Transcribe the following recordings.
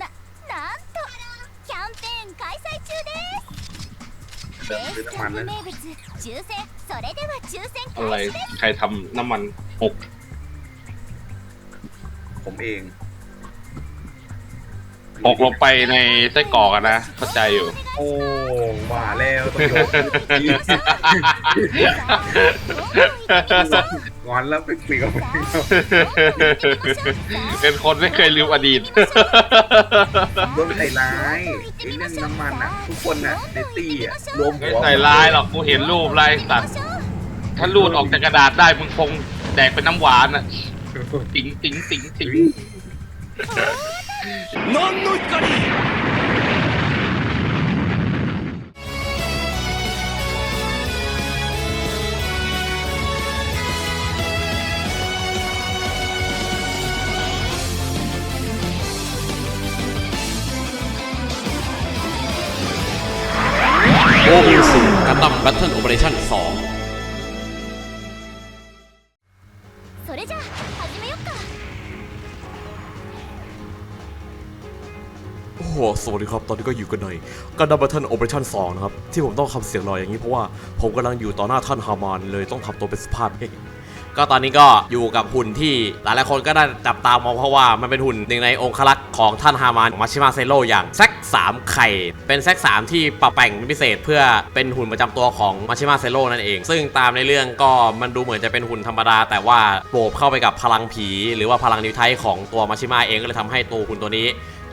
ななんとキャンペーン開催中です เดิมซื้อน้ำมันนะ 名物抽選それでは抽選 อะไร 開始です ใครทำน้ำมันหก ผมเอง หกลงไปในไส้กรอกอะนะเข้าใจอยู่ โอ้ว่าแล้วต้องยก งอนแล้วไปคุยกับมันเป็นคนไม่เคยลืมอดีต โดนใส่ร้ายไอ้เรื่องน้ำมันอะ ทุกคนอะในตี้อะรวมไม่หัวใส่ลายหรอกกูเห็นรูปลายสัตว์ถ้ารูดออกจากกระดาษได้มึงคงแดกเป็นน้ำหวานอะติ๋งติ๋งติ๋งติ๋งโออิ สุกันดั้มแบทเทิลโอเปอเรชั่น2 それじゃあ始めよっか โอ้โหสวัสดีครับ ตอนนี้ก็อยู่กันในกันดับเบิลทันโอเปอเรชั่น2นะครับ ที่ผมต้องทำเสียงลอยอย่างนี้เพราะว่าผมกำลังอยู่ต่อหน้าท่านฮามานเลยต้องทำตัวเป็นสภาพเอง ก็ตอนนี้ก็อยู่กับหุ่นที่หลายๆคนก็ได้จับตามองเพราะว่ามันเป็นหุ่นหนึ่งในองคลักษ์ของท่านฮามานมาชิมาเซโ o อย่างแซก3ไข่ เป็นแซก3ที่ปรับแต่งพิเศษเพื่อเป็นหุ่นประจำตัวของมาชิมาเซโ o นั่นเอง ซึ่งตามในเรื่องก็มันดูเหมือนจะเป็นหุ่นธรรมดา แต่ว่าโบบเข้าไปกับพลังผี หรือว่าพลังนิวไทของตัวมาชิมาเองก็เลยทำให้ตัวหุ่นตัวนี้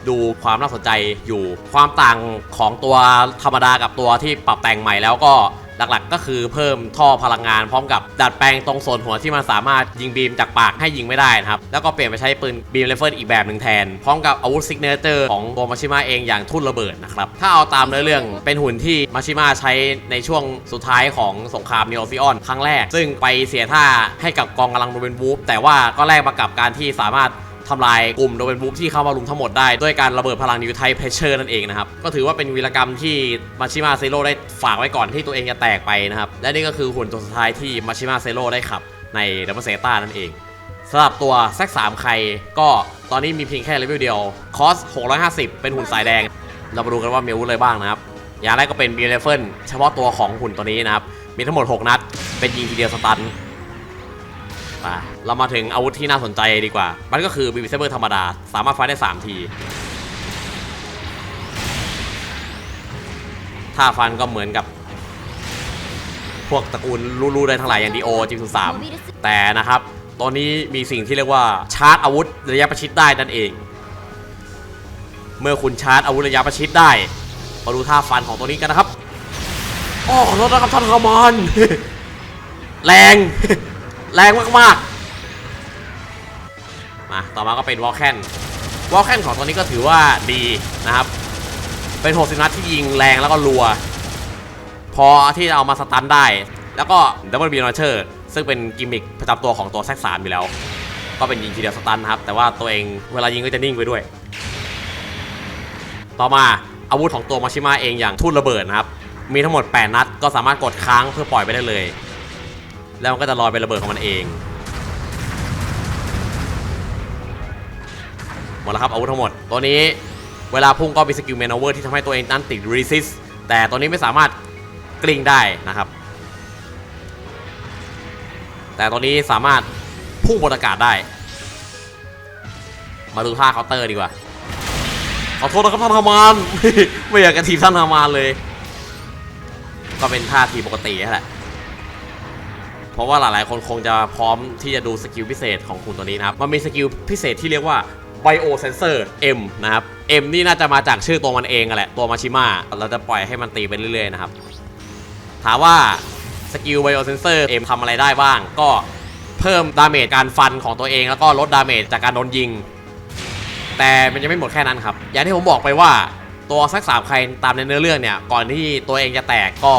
ดูความน่าสนใจอยู่ความต่างของตัวธรรมดากับตัวที่ปรับแต่งใหม่แล้วก็ หลักๆ ก็คือเพิ่มท่อพลังงานพร้อมกับดัดแปลงตรงส่วนหัวที่มันสามารถยิงบีมจากปากให้ยิงไม่ได้นะครับ แล้วก็เปลี่ยนไปใช้ปืนบีมไรเฟิลอีกแบบหนึ่งแทน พร้อมกับอาวุธซิกเนเจอร์ของตัวมาชิมะเองอย่างทุ่นระเบิดนะครับ ถ้าเอาตามเนื้อเรื่องเป็นหุ่นที่มาชิมะใช้ในช่วงสุดท้ายของสงครามนิโอฟิออนครั้งแรก ซึ่งไปเสียท่าให้กับกองกำลังโดเวนวูฟแต่ว่าก็แลกมากับการที่สามารถ ทำลายกลุ่มโดเวนบูฟที่เข้ามารุมทั้งหมดได้ ด้วยการระเบิดพลังนิวไทเพเชอร์นั่นเองนะครับ ก็ถือว่าเป็นวีรกรรมที่มาชิมาเซโร่ได้ฝากไว้ก่อนที่ตัวเองจะแตกไปนะครับ และนี่ก็คือหุ่นตัวสุดท้ายที่มาชิมาเซโร่ได้ขับในดับเบิลเซต้านั่นเองสำหรับตัวแซก3ใครก็ตอนนี้มีเพียงแค่เลเวลเดียวคอส 650 เป็นหุ่นสายแดง เรามาดูกันว่ามีอาวุธอะไรบ้างนะครับ อย่างแรกก็เป็นบีเลเฟิลเฉพาะตัวของหุ่นตัวนี้นะครับ มีทั้งหมด 6 นัด เป็นยิงทีเดียวสตัน ไปเรามาถึงอาวุธที่น่าสนใจดีกว่า มันก็คือบีบีเซเบอร์ธรรมดา สามารถไฟได้ 3 ทีท่าฟันก็เหมือนกับ พวกตระกูลลูๆได้ทั้งหลายอย่างดีโอจิมสุสามแต่นะครับ ตอนนี้มีสิ่งที่เรียกว่าชาร์จอาวุธระยะประชิดได้นั่นเอง เมื่อคุณชาร์จอาวุธระยะประชิดได้มาดูท่าฟันของตัวนี้กันนะครับอ๋อขอโทษนะครับท่านฮามอนแรง แรงมากๆมาต่อมาก็เป็นวอลแคนวอลแคนของตัวนี้ก็ถือว่าดีนะครับ เป็น 60 นัดที่ยิงแรงแล้วก็รัว พอที่เอามาสตันได้ แล้วก็ดับเบิลบีนอเชอร์ซึ่งเป็นกิมมิคประจำตัวของตัวแซกสามอยู่แล้ว ก็เป็นยิงทีเดียวสตันนะครับ แต่ว่าตัวเองเวลายิงก็จะนิ่งไปด้วย ต่อมาอาวุธของตัวมาชิมะเองอย่างทุ่นระเบิดนะครับ มีทั้งหมด 8 นัด ก็สามารถกดค้างเพื่อปล่อยไปได้เลย แล้วมันก็จะลอยไประเบิดของมันเองหมดแล้วครับอาวุธทั้งหมด ตัวนี้เวลาพุ่งก็มีสกิลเมนโอเวอร์ที่ทำให้ตัวเองนั้นติดรีซิสแต่ตัวนี้ไม่สามารถกลิ้งได้นะครับ แต่ตัวนี้สามารถพุ่งบนอากาศได้ มาดูท่าเคาน์เตอร์ดีกว่าขอโทษนะครับท่านฮามาน ไม่อยากกระทีบท่านฮามานเลย ก็เป็นท่าทีปกติแหละ เพราะว่าหลายๆ คนคงจะพร้อมที่จะดูสกิลพิเศษของคุณตัวนี้นะครับ มันมีสกิลพิเศษที่เรียกว่า Bio Sensor M นะครับ M นี่น่าจะมาจากชื่อตัวมันเองแหละตัวมาชิมะเราจะปล่อยให้มันตีไปเรื่อยๆนะครับ ถามว่าสกิล Bio Sensor M ทำอะไรได้บ้าง ก็เพิ่มดาเมจการฟันของตัวเอง แล้วก็ลดดาเมจจากการโดนยิง แต่มันยังไม่หมดแค่นั้นครับ อย่างที่ผมบอกไปว่าตัวสักสามใครตามในเนื้อเรื่องเนี่ย ก่อนที่ตัวเองจะแตกก็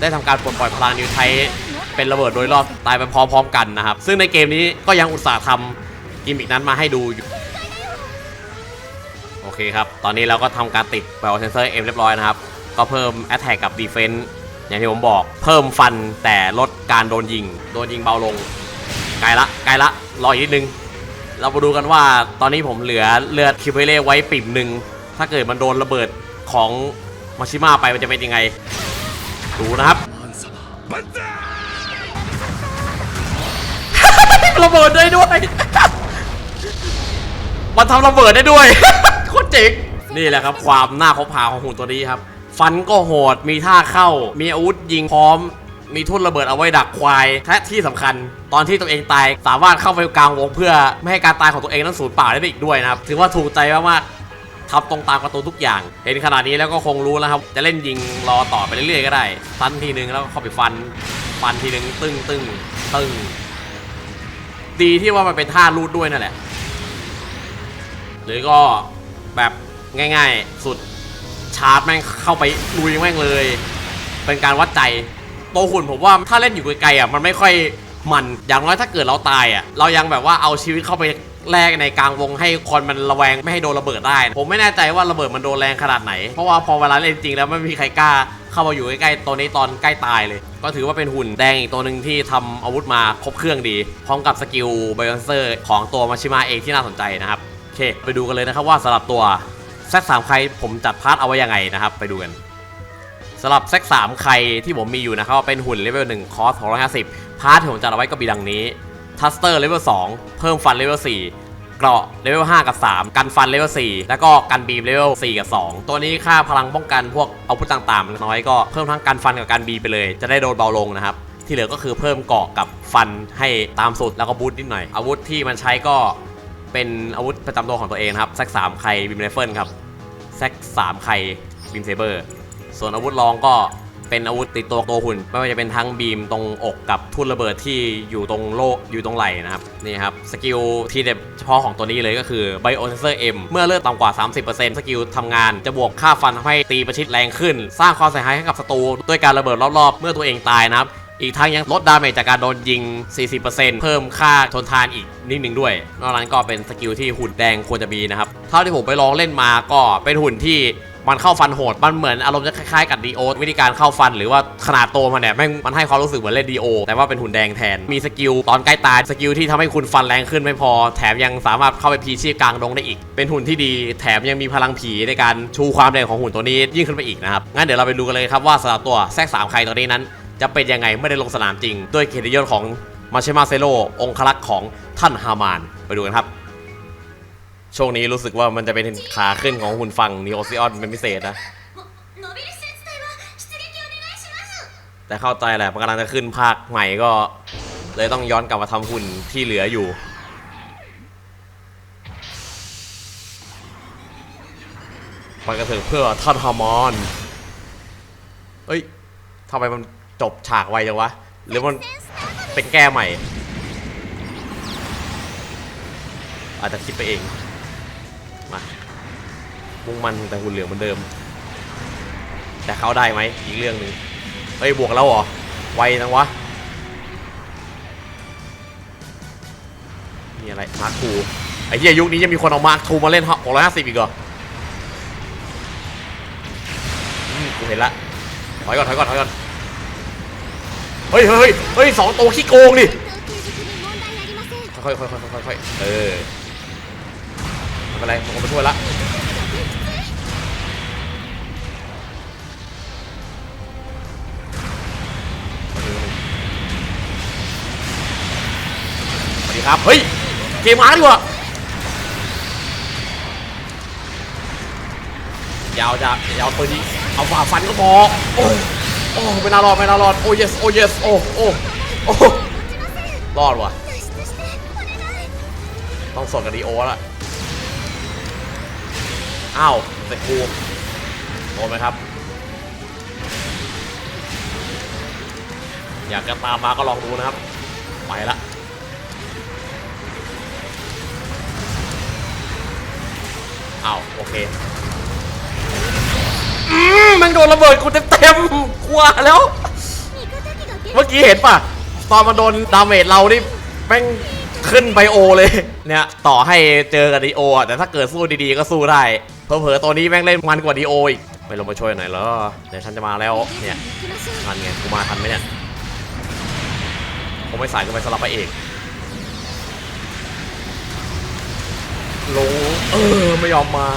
ได้ทำการปลดปล่อยพลังนิวไทป์ เป็นระเบิดโดยรอบตายไปพร้อมๆกันนะครับ ซึ่งในเกมนี้ก็ยังอุตส่าห์ทำกิมมิกนั้นมาให้ดูอยู่โอเคครับ ตอนนี้เราก็ทำการติด Bio Sensor M เอ็มเรียบร้อยนะครับ ก็เพิ่ม Attack กับ Defense อย่างที่ผมบอก เพิ่มฟันแต่ลดการโดนยิง โดนยิงเบาลง ไกลละ ไกลละ รออีกนิดนึง เรามาดูกันว่าตอนนี้ผมเหลือเลือดคิวเบเล่ไว้ปิ่มหนึ่ง ถ้าเกิดมันโดนระเบิดของมาชิมาไปมันจะเป็นยังไง ดูนะครับ ระเบิดได้ด้วย มันทำระเบิดได้ด้วย โคตรเจ๋ง นี่แหละครับ ความน่าคบหาของหุ่นตัวนี้ครับ ฟันก็โหด มีท่าเข้า มีอาวุธยิงพร้อม มีทุ่นระเบิดเอาไว้ดักควาย และที่สำคัญ ตอนที่ตัวเองตาย สามารถเข้าไปกลางวงเพื่อไม่ให้การตายของตัวเองนั้นสูญเปล่าได้อีกด้วยนะครับ ถือว่าถูกใจมากๆทำตรงตามการ์ตูทุกอย่าง เห็นขนาดนี้แล้วก็คงรู้แล้วครับ จะเล่นยิงรอต่อไปเรื่อยๆก็ได้ฟันทีนึงแล้วก็เข้าไปฟัน ฟันทีนึงตึ้งตึ้งตึ้ง ดีที่ว่ามันเป็นท่ารูดด้วยนั่นแหละ หรือก็แบบง่ายๆ สุดชาร์จแม่งเข้าไปลุยแม่งเลย เป็นการวัดใจโตหุ่นผมว่าถ้าเล่นอยู่ไกลๆอะมันไม่ค่อยมันอย่างน้อยถ้าเกิดเราตายอะเรายังแบบว่าเอาชีวิตเข้าไป แลกในกลางวงให้คนมันระแวงไม่ให้โดนระเบิดได้ ผมไม่แน่ใจว่าระเบิดมันโดนแรงขนาดไหน เพราะว่าพอเวลาเล่นจริงแล้วไม่มีใครกล้าเข้ามาอยู่ใกล้ๆตัวนี้ตอนใกล้ตายเลย ก็ถือว่าเป็นหุ่นแดงอีกตัวหนึ่งที่ทำอาวุธมาครบเครื่องดี พร้อมกับสกิลไบออนเซอร์ของตัวมาชิมาเองที่น่าสนใจนะครับโอเค ไปดูกันเลยนะครับว่าสำหรับตัวแซกสามใครผมจัดพาร์ทเอาไว้ยังไงนะครับไปดูกันสำหรับแซกสามใครที่ผมมีอยู่นะครับเป็นหุ่นเลเวล1คอส250พาร์ทที่ผมจัดเอาไว้ก็มีดังนี้ ทัสเตอร์เลเวล2เพิ่มฟันเลเวล4เกราะเลเวล5กับ 3 กันฟันเลเวล4แล้วก็กันบีมเลเวล4กับ 2 ตัวนี้ค่าพลังป้องกันพวกอาวุธต่างๆมันน้อยก็เพิ่มทั้งกันฟันกับกันบีไปเลย จะได้โดนเบาลงนะครับที่เหลือก็คือเพิ่มเกราะกับฟันให้ตามสุดแล้วก็บูทนิดหน่อย อาวุธที่มันใช้ก็เป็นอาวุธประจำตัวของตัวเองครับแซกสามไคบิมไรเฟิลครับแซกสามไคบิมเซเบอร์ ส่วนอาวุธรองก็ เป็นอาวุธติดตัวตัวหุ่น ไม่ว่าจะเป็นทั้งบีมตรงอกกับทุ่นระเบิดที่อยู่ตรงโลกอยู่ตรงไหล่นะครับนี่ครับสกิลที่เด็ดเฉพาะของตัวนี้เลยก็คือไบโอเซนเซอร์ M เมื่อเลือดต่ำกว่า 30%สกิลทำงานจะบวกค่าฟันทำให้ตีประชิดแรงขึ้น สร้างความเสียหายให้กับศัตรูด้วยการระเบิดรอบๆ เมื่อตัวเองตายนะครับอีกทั้งยังลดดาเมจจากการโดนยิง 40%เพิ่มค่าทนทานอีกนิดหนึ่งด้วย นอกนั้นก็เป็นสกิลที่หุ่นแดงควรจะมีนะครับ เท่าที่ผมไปลองเล่นมาก็เป็นหุ่นที่ มันเข้าฟันโหด มันเหมือนอารมณ์จะคล้ายๆกับดีโอวิธีการเข้าฟันหรือว่าขนาดตัวมันเนี่ยแม่งมันให้ความรู้สึกเหมือนเล่นดีโอแต่ว่าเป็นหุ่นแดงแทน มีสกิลตอนใกล้ตายสกิลที่ทำให้คุณฟันแรงขึ้นไม่พอ แถมยังสามารถเข้าไปพีชีพกลางดงได้อีก เป็นหุ่นที่ดีแถมยังมีพลังผีในการชูความแรงของหุ่นตัวนี้ยิ่งขึ้นไปอีกนะครับงั้นเดี๋ยวเราไปดูกันเลยครับว่าสำหรับตัวแซกสามใครตัวนี้นั้น จะเป็นยังไงไม่ได้ลงสนามจริง ด้วยเกียรติยศของมาเชมาเซโลองคลักษ์ของท่านฮามานไปดูกันครับ ช่วงนี้รู้สึกว่ามันจะเป็นขาขึ้นของหุ่นฟังนิโอซิออนเป็นพิเศษนะ แต่เข้าใจแหละมันกำลังจะขึ้นภาคใหม่ก็ เลยต้องย้อนกลับมาทำหุ่นที่เหลืออยู่ ไปกระเถิบเพื่อท่านฮอร์โมนเอ้ยทำไมมันจบฉากไวจังวะ หรือมันเป็นแก้ใหม่ อาจจะคิดไปเอง มามุ่งมันแต่หุ่นเหลืองเหมือนเดิม แต่เขาได้ไหมอีกเรื่องหนึ่งเฮ้ยบวกแล้วเหรอไวจังวะมีอะไรมาร์คูไอ้เหี้ยยุคนี้ยังมีคนเอามาร์คูมาเล่นหกร้อยห้าสิบอีกเหรออืมกูเห็นละถอยก่อนถอยก่อนถอยก่อนเฮ้ยเฮ้ยเฮ้ยสองตัวขี้โกงดิค่อยค่อยค่อยค่อยค่อยเออ อะไรผมมาช่วยละสวัสดีครับ เฮ้ย เกมอาร์ดีกว่ายาวจะยาวปืนนี้เอาฝ่าฟันก็พอ โอ้โอ้ไม่น่ารอดไม่น่ารอด โอ้ yes โอ้ yes โอ้ โอ้ โอ้ รอดวะต้องสดกับดีโอละ อ้าวแต่กูโดนไหมครับ อยากจะตามมาก็ลองดูนะครับ ไปละอ้าวโอเคอมมันโดนระเบิดกูเต็มๆกลัวแล้ว เมื่อกี้เห็นป่ะ ตอนมันโดนดาเมจเรานี่แม่ง ขึ้นไปโอเลย เนี่ยต่อให้เจอกับดีโอแต่ถ้าเกิดสู้ดีๆก็สู้ได้เพอเพอตัวนี้แม่งเล่นมันกว่าดีโออีกไปลงมาช่วยหน่อยแล้วเดี๋ยวฉันจะมาแล้วเนี่ยทันไงกูมาทันไหมเนี่ยผมไม่สายก็ไปสลับไปเอกลงเออไม่ยอมมา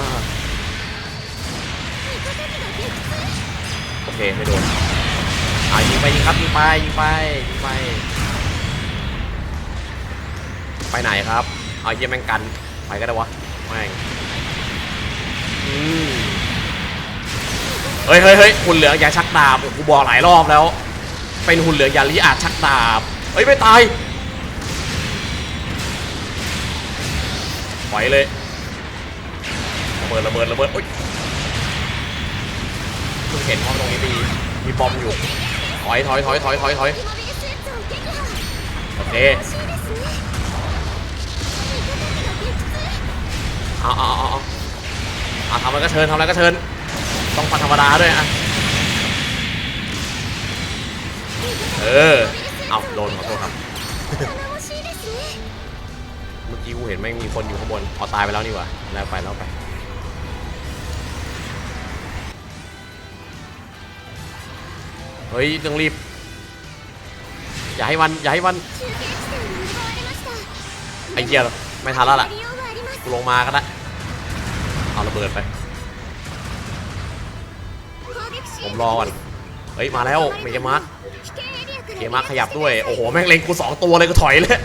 โอเคไม่โดนอ่ายิงไปยิงครับยิงไปยิงไปยิงไป ไปไหนครับ เอาเยี่ยมแม่งกัน ไปก็ได้วะ แม่งเฮ้ยเฮ้ยเฮ้ยหุ่นเหลืองอย่าชักดาบกูบอกหลายรอบแล้ว เป็นหุ่นเหลืองอย่าลีอาชักดาบ เฮ้ยไม่ตายไปเลยระเบิดระเบิดระเบิดโอ๊ยเพิ่งเห็นว่าตรงนี้มีมีบอมอยู่ ถอยถอยถอยถอยถอยถอยโอเค เอาเอาเอาเอาทำอะไรก็เชิญทำอะไรก็เชิญ ต้องปัดธรรมดาด้วยอะ เออ เอาโดนขอโทษครับ เมื่อกี้กูเห็นไม่มีคนอยู่ข้างบนเอตายไปแล้วนี่วะแล้วไปแล้วไป เฮ้ยต้องรีบ อย่าให้วัน อย่าให้วัน ไอ้เหี้ยไม่ทันแล้วล่ะกูลงมาก็ได้ เอาระเบิดไป ผมรอก่อนเฮ้ยมาแล้วเมเกมาร์คเมกมาร์ขยับด้วย โอ้โห แม่งเล็งกูสองตัวเลยก็ถอยเลย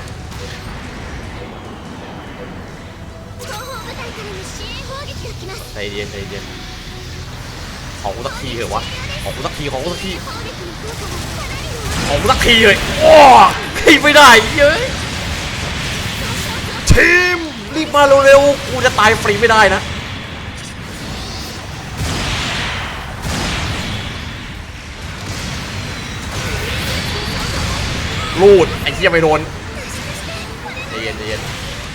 ใจเย็นใจเย็นของกูสักทีเหอะวะของกูสักทีของกูสักทีของกูสักทีเลยโอ้ยไม่ได้เย้ทีมรีบมาเร็วๆ กูจะตายฟรีไม่ได้นะ ลูดไอ้เหี้ยไม่โดนใจเย็นใจเย็น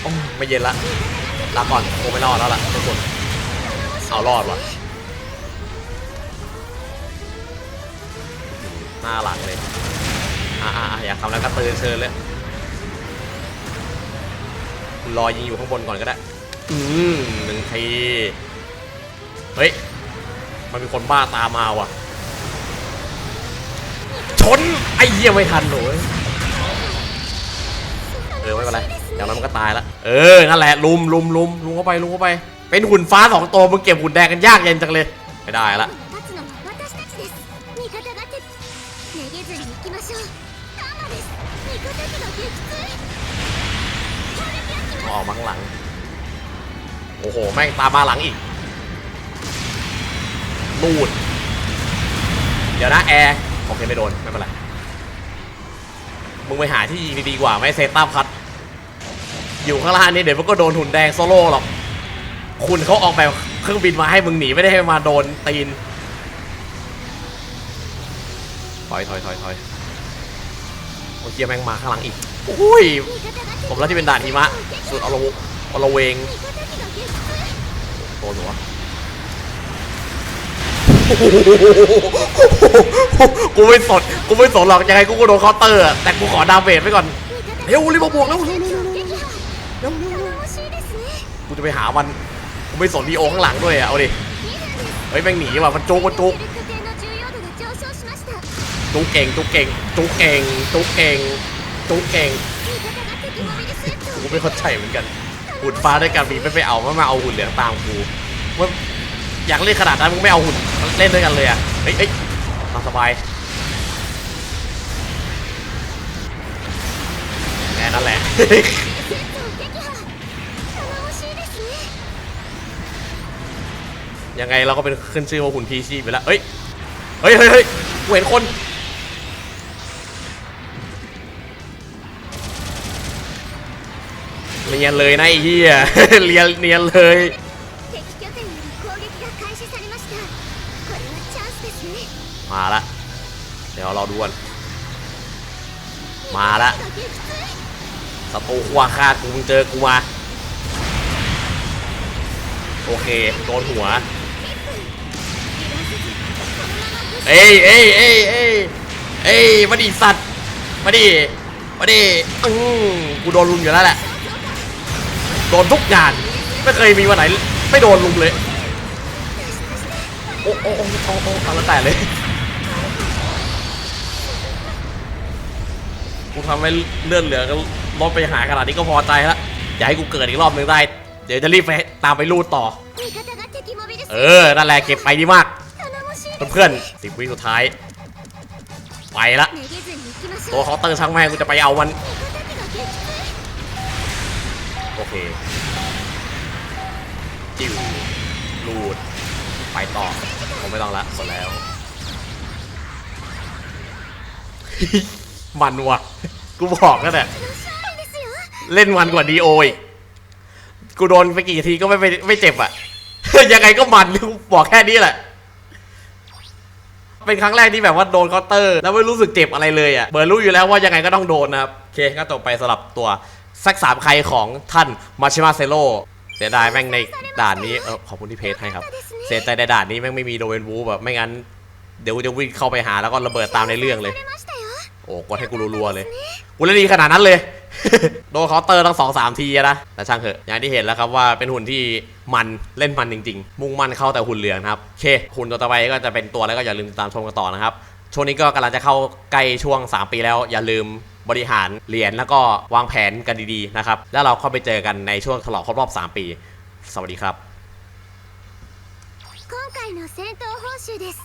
โอ้ไม่เย็นละลาก่อนคงไม่รอดแล้วล่ะทุกคนเอารอดว่ะหน้าหลังเลยอ่าอยากทำแล้วก็เตือนเชิญเลยรอยิงอยู่ข้างบนก่อนก็ได้ อืมหนึ่งทีเฮ้ย มันมีคนบ้าตามมาว่ะ ชน ไอ้เหี้ยไม่ทันเว้ย อไม่เป็นไรอย่างนั้นมันก็ตายละเออนั่นแหละลุมลุมลุมลุมเข้าไปลุมเข้าไปเป็นหุ่นฟ้าสองตัวมึงเก็บหุ่นแดงกันยากเย็นจังเลยไม่ได้ละออกมางหลังโอ้โหแม่งตามมาหลังอีกนูดเดี๋ยวนะแอร์โอเคไม่โดนไม่เป็นไร มึงไปหาที่ยิงดีๆกว่าไม่เซต้าพัด อยู่ข้างล่างนี่เดี๋ยวมันก็โดนหุ่นแดงโซโล่หรอก คุณเขาออกแบบเครื่องบินมาให้มึงหนีไม่ได้ให้มาโดนตีน ถอยถอยถอยถอยโอเคียแม่งมาข้างหลังอีกอุ้ย ผมแล้วที่เป็นด่านทีมะ สุดอโลอโลเวงโดนหรอ กูไม่สดกูไม่สดหรอกยังไงกูก็โดนคอเตอร์แต่กูขอดาเมจไปก่อนเร็วรีบมาบวกแล้วกูจะไปหามันกูไม่สนลีโอข้างหลังด้วยอะเอาดิเฮ้ยแม่งหนีว่ะมันจุกมันจุกจุกเก่งจุกเก่งจุกเก่งจุกเก่งจุกเก่งกูไม่เข้าใจเหมือนกันหุ่นฟ้าด้วยการบินไม่ไปเอามัมาเอาหุ่นเหลืองตามกูว่า อยากเล่นขนาดนั้นมึงไม่เอาหุ่นเล่นด้วยกันเลยอะเฮ้ยเฮ้ยสบายแค่นั่นแหละยังไงเราก็เป็นขึ้นชื่อว่าหุ่นพีชีไปแล้วเฮ้ย เฮ้ยเฮ้ยกูเห็นคน เรียนเลยนะไอ้เหี้ยเรียนเรียนเลย มาละ เดี๋ยวเราดูกันมาละศัตรูควาคากูเจอกูมา โอเค โดนหัว เอ้ยเอ้ยเอ้ยเอ้ยเอ้ยมาดิสัตว์ มาดิ มาดิอืมกูโดนลุมอยู่แล้วแหละ โดนทุกงาน ไม่เคยมีวันไหน ไม่โดนลุมเลย โอ้โอ้โอ้โอ้โอ้าละแต่เลย กูทำให้เลื่อนเหลือก็ลดไปหาขนาดนี้ก็พอใจละอย่าให้กูเกิดอีกรอบหนึ่งได้ เดี๋ยวจะรีบไปตามไปลูดต่อ เออ นั่นแหละเก็บไปดีมาก เพื่อนๆสิบวิสุดท้าย ไปละตัวเคาเตอร์ช่างแม่กูจะไปเอามันโอเคจิ้วลูด ไปต่อผมไม่ต้องละหมดแล้ว มันว่ะ กูบอกก็แต่เล่นมันกว่าดีโออีกกูโดนไปกี่ทีก็ไม่ไม่ไม่เจ็บอะ ยังไงก็มันกูบอกแค่นี้แหละ เป็นครั้งแรกที่แบบว่าโดนเคาน์เตอร์ แล้วไม่รู้สึกเจ็บอะไรเลยอะเบอร์รู้อยู่แล้วว่ายังไงก็ต้องโดนนะครับโอเคก็ต่อไปสลับตัวสักสามใครของท่านมาชิมาเซโร่เสียดายแม่งในด่านนี้เออขอบคุณที่เพจให้ครับ เสียใจในด่านนี้แม่งไม่มีโดเวนวูแบบไม่งั้นเดี๋ยวจะวิ่งเข้าไปหาแล้วก็ระเบิดตามในเรื่องเลย โอ้กดให้กูรัวๆเลย กูเล่นดีขนาดนั้นเลย โดนเคาน์เตอร์ทั้งสองสามทีอะนะ แต่ช่างเถอะ อย่างที่เห็นแล้วครับว่าเป็นหุ่นที่มันเล่นมันจริงๆ มุ่งมั่นเข้าแต่หุ่นเหลืองนะครับ โอเค หุ่นตัวต่อไปก็จะเป็นตัวแล้วก็อย่าลืมติดตามชมกันต่อนะครับ ช่วงนี้ก็กำลังจะเข้าใกล้ช่วง 3 ปีแล้ว อย่าลืมบริหารเหรียญแล้วก็วางแผนกันดีๆนะครับ แล้วเราเข้าไปเจอกันในช่วงฉลองครบรอบ 3 ปี สวัสดีครับ 今回の戦闘報酬です